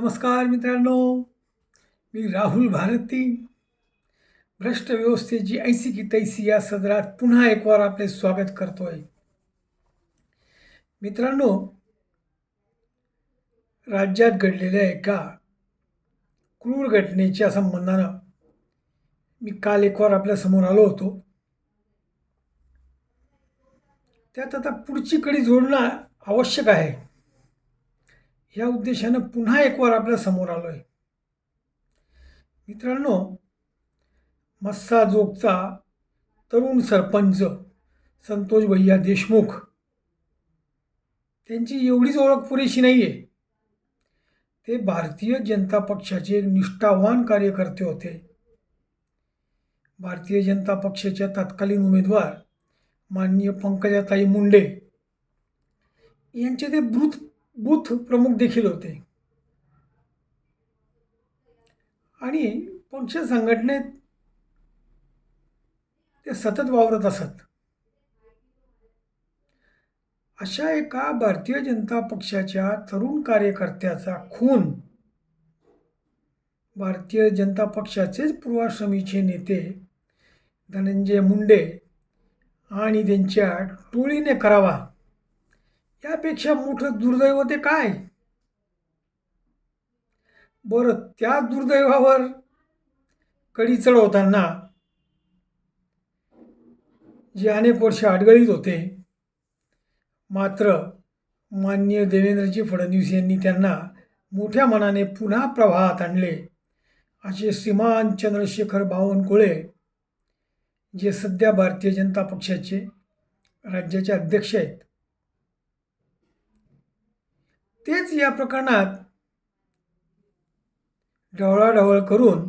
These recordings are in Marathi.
नमस्कार मित्रांनो मी राहुल भारती. भ्रष्ट व्यवस्थेची ऐसी की तैसी या सदरात पुन्हा एक वार आपले स्वागत करतो आहे मित्रांनो राज्यात घडलेल्या एका क्रूर घटनेच्या संबंधानं मी काल एक वार आपल्यासमोर आलो होतो. त्यात आता पुढची कडी जोडणं आवश्यक आहे. या उद्देशानं पुन्हा एक वार आपल्यासमोर आलो आहे मित्रांनो मस्साजोगचा तरुण सरपंच संतोष भैया देशमुख त्यांची एवढीच ओळख पुरेशी नाही आहे ते भारतीय जनता पक्षाचे एक निष्ठावान कार्यकर्ते होते. भारतीय जनता पक्षाच्या तत्कालीन उमेदवार माननीय पंकजाताई मुंडे. यांचे ते बूथ बूथ प्रमुख देखील होते. आणि पक्ष संघटनेत ते सतत वावरत असत. अशा एका भारतीय जनता पक्षाच्या तरुण कार्यकर्त्याचा खून भारतीय जनता पक्षाचेच पूर्वाश्रमीचे नेते धनंजय मुंडे आणि त्यांच्या टोळीने करावा. यापेक्षा मोठं दुर्दैव ते काय? बरं त्या दुर्दैवावर कडी चढवताना जे अनेक वर्ष अडगळीत होते मात्र माननीय देवेंद्रजी फडणवीस यांनी त्यांना मोठ्या मनाने पुन्हा प्रवाहात आणले. असे श्रीमान चंद्रशेखर बावनकुळे जे सध्या भारतीय जनता पक्षाचे राज्याचे अध्यक्ष आहेत तेच या प्रकरणात ढवळाढवळ करून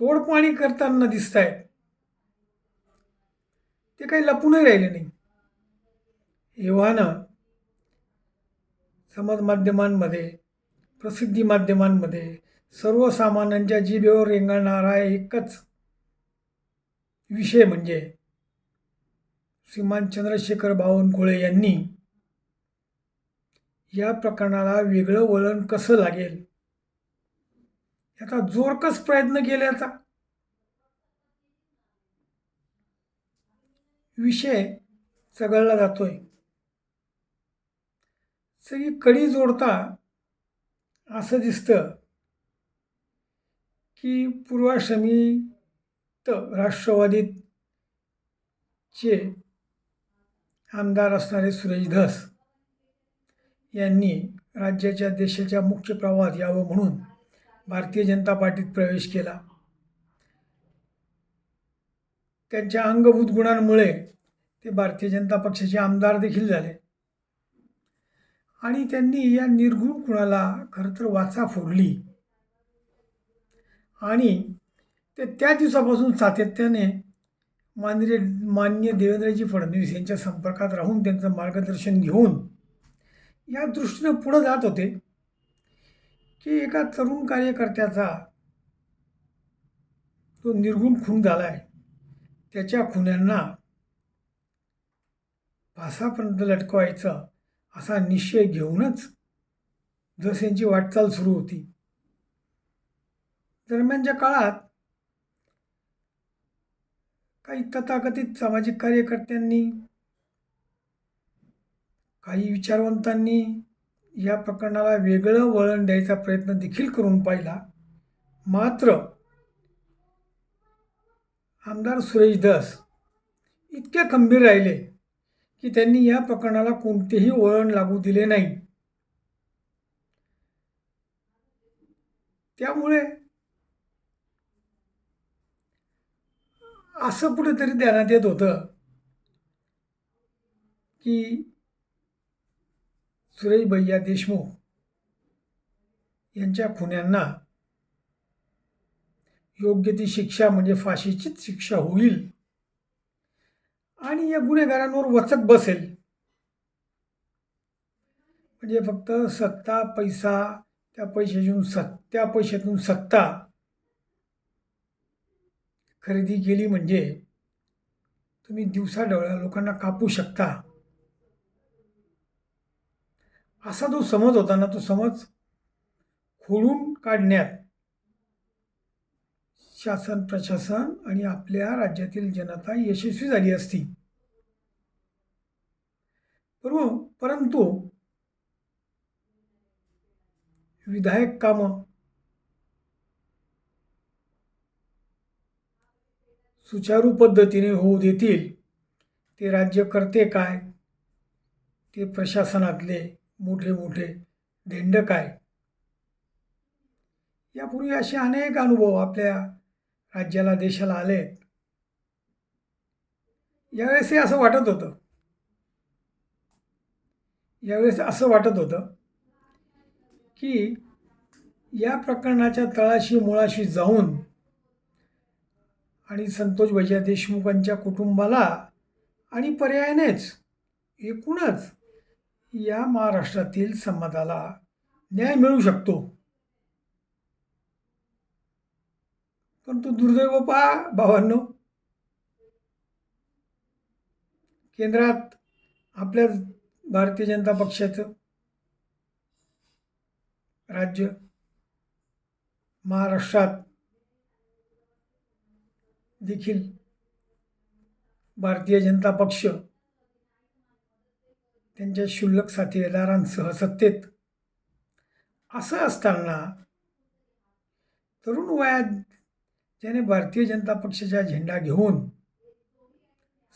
तोडपाणी करताना दिसत आहेत ते काही लपूनही राहिले नाही. एव्हानं समाज माध्यमांमध्ये प्रसिद्धी माध्यमांमध्ये सर्वसामान्यांच्या जिभेवर रेंगाळणारा एकच विषय म्हणजे श्रीमान चंद्रशेखर बावनकुळे यांनी या प्रकरणाला वेगळं वळण कसं लागेल? याचा जोरकस प्रयत्न केल्याचा. विषय चघळला जातोय. सगळी कडी जोडता असं दिसतं की पूर्वाश्रमीत राष्ट्रवादीत चे आमदार असणारे सुरेश धस यांनी राज्याच्या देशाच्या मुख्य प्रवाहात यावं म्हणून भारतीय जनता पार्टीत प्रवेश केला. त्यांच्या अंगभूत गुणांमुळे ते भारतीय जनता पक्षाचे आमदार देखील झाले. आणि त्यांनी या निर्गुण गुणाला खरं तर वाचा फोडली. आणि ते त्या दिवसापासून सातत्याने माननीय मान्य देवेंद्रजी फडणवीस यांच्या संपर्कात राहून त्यांचं मार्गदर्शन घेऊन या दृष्टीनं पुढं जात होते की एका तरुण कार्यकर्त्याचा तो निर्गुण खून झाला आहे. त्याच्या खुन्यांना फासापर्यंत लटकवायचा असा निश्चय घेऊनच जस यांची वाटचाल सुरू होती. दरम्यानच्या काळात काही तथाकथित सामाजिक कार्यकर्त्यांनी काही विचारवंतांनी या प्रकरणाला वेगळं वळण द्यायचा प्रयत्न देखील करून पाहिला. मात्र आमदार सुरेश धस इतके खंबीर राहिले की त्यांनी या प्रकरणाला कोणतेही वळण लागू दिले नाही. त्यामुळे असं कुठेतरी ध्यानात येत होतं की सुरेश भैया देशमुख यांच्या खुन्यांना योग्य ती शिक्षा म्हणजे फाशीचीच शिक्षा होईल. आणि या गुन्हेगारांवर वचक बसेल. म्हणजे फक्त सत्ता पैसा त्या पैशातून सत् त्या पैशातून सत्ता खरेदी केली म्हणजे तुम्ही दिवसा डोळ्या लोकांना कापू शकता. असा जो समज होता ना तो समज खोडून काढण्यात शासन प्रशासन आणि आपल्या राज्यातील जनता यशस्वी झाली असती. परंतु विधायक कामं सुचारू पद्धतीने होऊ देतील. ते राज्य करते काय? ते प्रशासनातले मोठे मोठे धेंड काय यापूर्वी असे अनेक अनुभव आपल्या राज्याला देशाला आलेत. यावेळेसही असं वाटत होतं. यावेळेस असं वाटत होतं की या प्रकरणाच्या तळाशी मुळाशी जाऊन आणि संतोष भैया देशमुखांच्या कुटुंबाला आणि पर्यायानेच एकूणच या महाराष्ट्रातील समाजाला न्याय मिळू शकतो. परंतु दुर्दैव पहा भावांनो. केंद्रात आपल्या भारतीय जनता पक्षाचं राज्य महाराष्ट्रात देखील भारतीय जनता पक्ष त्यांच्या क्षुल्लक साथीदारांसह सत्तेत. असं असताना तरुण वयात ज्याने भारतीय जनता पक्षाचा झेंडा घेऊन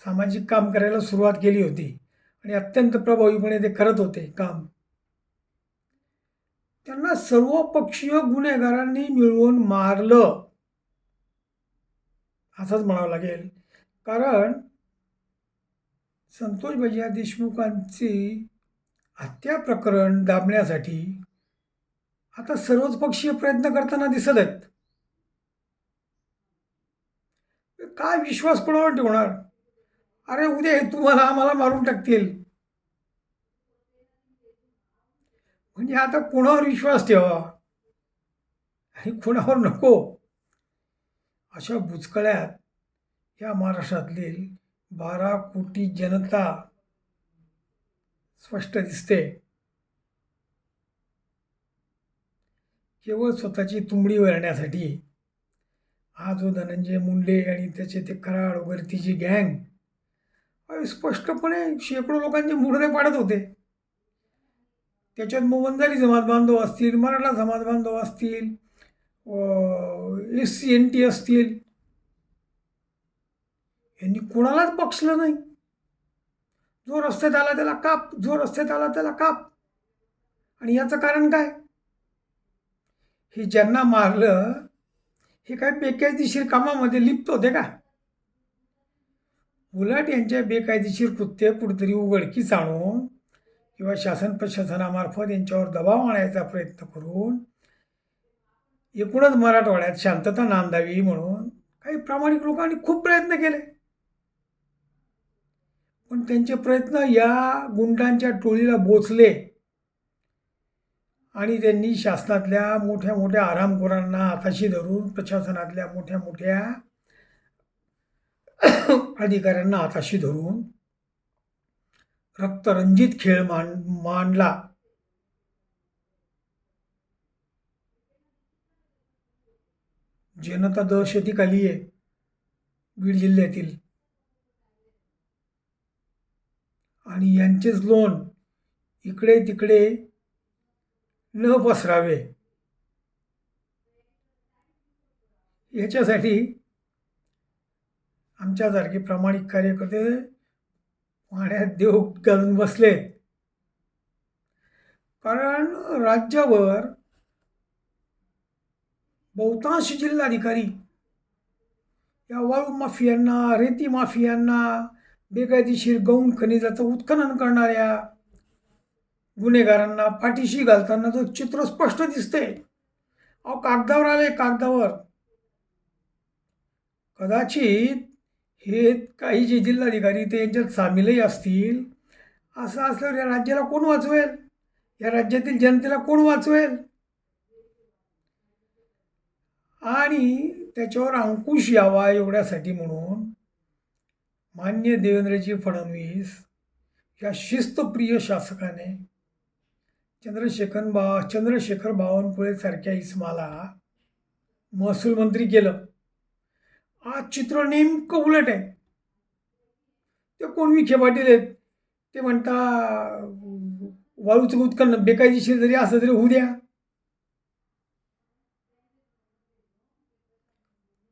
सामाजिक काम करायला सुरुवात केली होती आणि अत्यंत प्रभावीपणे ते करत होते काम. त्यांना सर्वपक्षीय गुन्हेगारांनी मिळवून मारलं. असंच म्हणावं लागेल. कारण संतोष भैया देशमुखांचे हत्या प्रकरण दाबण्यासाठी आता सर्वच पक्षीय प्रयत्न करताना दिसत आहेत. काय विश्वास कोणावर ठेवणार? अरे उद्या हे तुम्हाला आम्हाला मारून टाकतील. म्हणजे आता कोणावर विश्वास ठेवा? आणि कोणावर नको? अशा बुचकळ्यात या महाराष्ट्रातील बारा कोटी जनता स्पष्ट दिसते. केवळ स्वतःची तुंबडी वळण्यासाठी हा जो धनंजय मुंडे आणि त्याचे ते कराड वगैरे गँग स्पष्टपणे शेकडो लोकांचे मुडदे पाडत होते. त्याच्यात मग वंजारी समाज बांधव असतील मराठा समाज बांधव असतील एस सी एन टी असतील यांनी कोणालाच बक्षलं नाही. जो रस्त्यात आला त्याला काप जो रस्त्यात आला त्याला काप. आणि याचं कारण काय? हे ज्यांना मारलं हे काय बेकायदेशीर कामामध्ये लिप्त होते का? उलट यांच्या बेकायदेशीर कृत्य कुठेतरी उघडकीच आणून किंवा शासन प्रशासनामार्फत यांच्यावर दबाव आणायचा प्रयत्न करून एकूणच मराठवाड्यात शांतता नांदावी म्हणून काही प्रामाणिक लोकांनी खूप प्रयत्न केले. पण त्यांचे प्रयत्न या गुंडांच्या टोळीला बोचले. आणि त्यांनी शासनातल्या मोठ्या मोठ्या आरामखोरांना हाताशी धरून प्रशासनातल्या मोठ्या मोठ्या अधिकाऱ्यांना हाताशी धरून रक्तरंजित खेळ मान मांडला. जनता दहशतीखाली आहे बीड जिल्ह्यातील. आणि यांचेच लोन इकडे तिकडे न पसरावे. याच्यासाठी आमच्यासारखे प्रामाणिक कार्यकर्ते पाण्यात देव घालून बसलेत. कारण राज्यभर बहुतांश जिल्हाधिकारी या वाळू माफियांना रेती माफियांना बेकायदेशीर गौण खनिजाचं उत्खनन करणाऱ्या गुन्हेगारांना पाठीशी घालताना तो चित्र स्पष्ट दिसते अहो कागदावर आले कागदावर. कदाचित हे काही जे जिल्हाधिकारी ते यांच्यात सामीलही असतील असं असल्यावर या राज्याला कोण वाचवेल? या राज्यातील जनतेला कोण वाचवेल? आणि त्याच्यावर अंकुश यावा एवढ्यासाठी म्हणून मान्य देवेंद्रजी फडणवीस या शिस्तप्रिय शासकाने चंद्रशेखर बा चंद्रशेखर बावनकुळे सारख्या इसमाला महसूल मंत्री केलं. आज चित्र नेमकं उलट आहे. ते कोण विखे पाटील आहेत? ते म्हणता वाळूचं उत्खनन बेकायदेशीर जरी असं तरी होऊ द्या.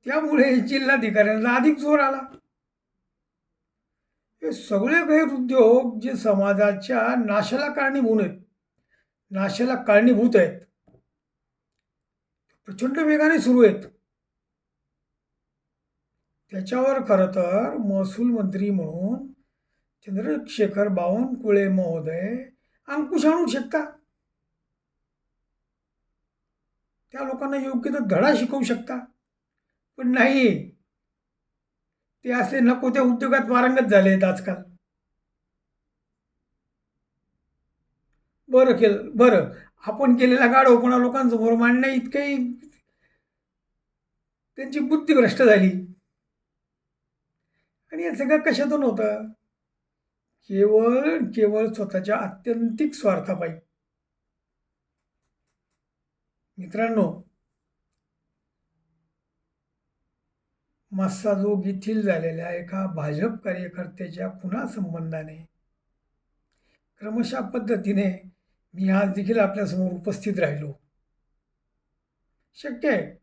त्यामुळे जिल्हाधिकाऱ्यांना अधिक जोर आला. हे सगळे गैरउद्योग जे समाजाच्या नाशाला कारणीभूत आहेत नाशाला कारणीभूत आहेत प्रचंड वेगाने सुरू आहेत. त्याच्यावर खरं तर महसूल मंत्री म्हणून चंद्रशेखर बावनकुळे महोदय अंकुश आणू शकता. त्या लोकांना योग्य तर धडा शिकवू शकता. पण नाही ते असे नको त्या उद्योगात वारंगत झाले आहेत आजकाल. बरं केलं बरं. आपण केलेला गाढवपणा लोकांसमोर मांडणं इतकंही त्यांची बुद्धी भ्रष्ट झाली. आणि हे सगळं कशातून होतं? केवळ केवळ स्वतःच्या आत्यंतिक स्वार्थापायी. मित्रांनो मस्साजोग येथील झालेल्या एका भाजप कार्यकर्त्याच्या पुन्हा संबंधाने. क्रमशः पद्धतीने मी आज देखील आपल्यासमोर उपस्थित राहिलो. शक्य आहे.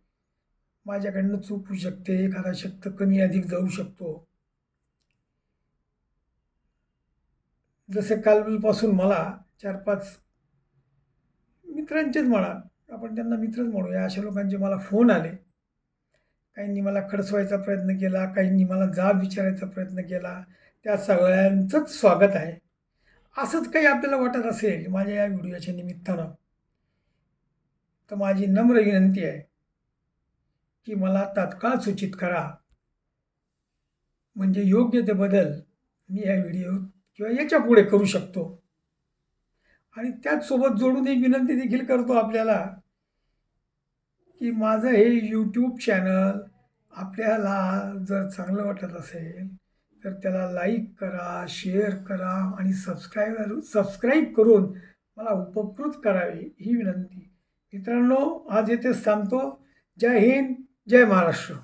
माझ्याकडनं चूक होऊ शकते एखादा शब्द कमी अधिक जाऊ शकतो. जसे कालपासून मला चार पाच मित्रांचेच म्हणा आपण त्यांना मित्रच म्हणूया अशा लोकांचे मला फोन आले. काहींनी मला खडसवायचा प्रयत्न केला काहींनी मला जाब विचारायचा प्रयत्न केला. त्या सगळ्यांचंच स्वागत आहे. असंच काही आपल्याला वाटत असेल माझ्या या व्हिडिओच्या निमित्तानं तर माझी नम्र विनंती आहे की मला तात्काळ सूचित करा. म्हणजे योग्य ते बदल मी या व्हिडिओ किंवा याच्यापुढे करू शकतो. आणि त्याचसोबत जोडून एक विनंती देखील करतो आपल्याला की माझं हे यूट्यूब चॅनल आपल्याला जर चांगलं वाटत असेल तर त्याला लाईक करा शेअर करा आणि सबस्क्राईब सबस्क्राईब करून मला उपकृत करावे ही विनंती. मित्रांनो आज येथेच थांबतो. जय हिंद जय महाराष्ट्र.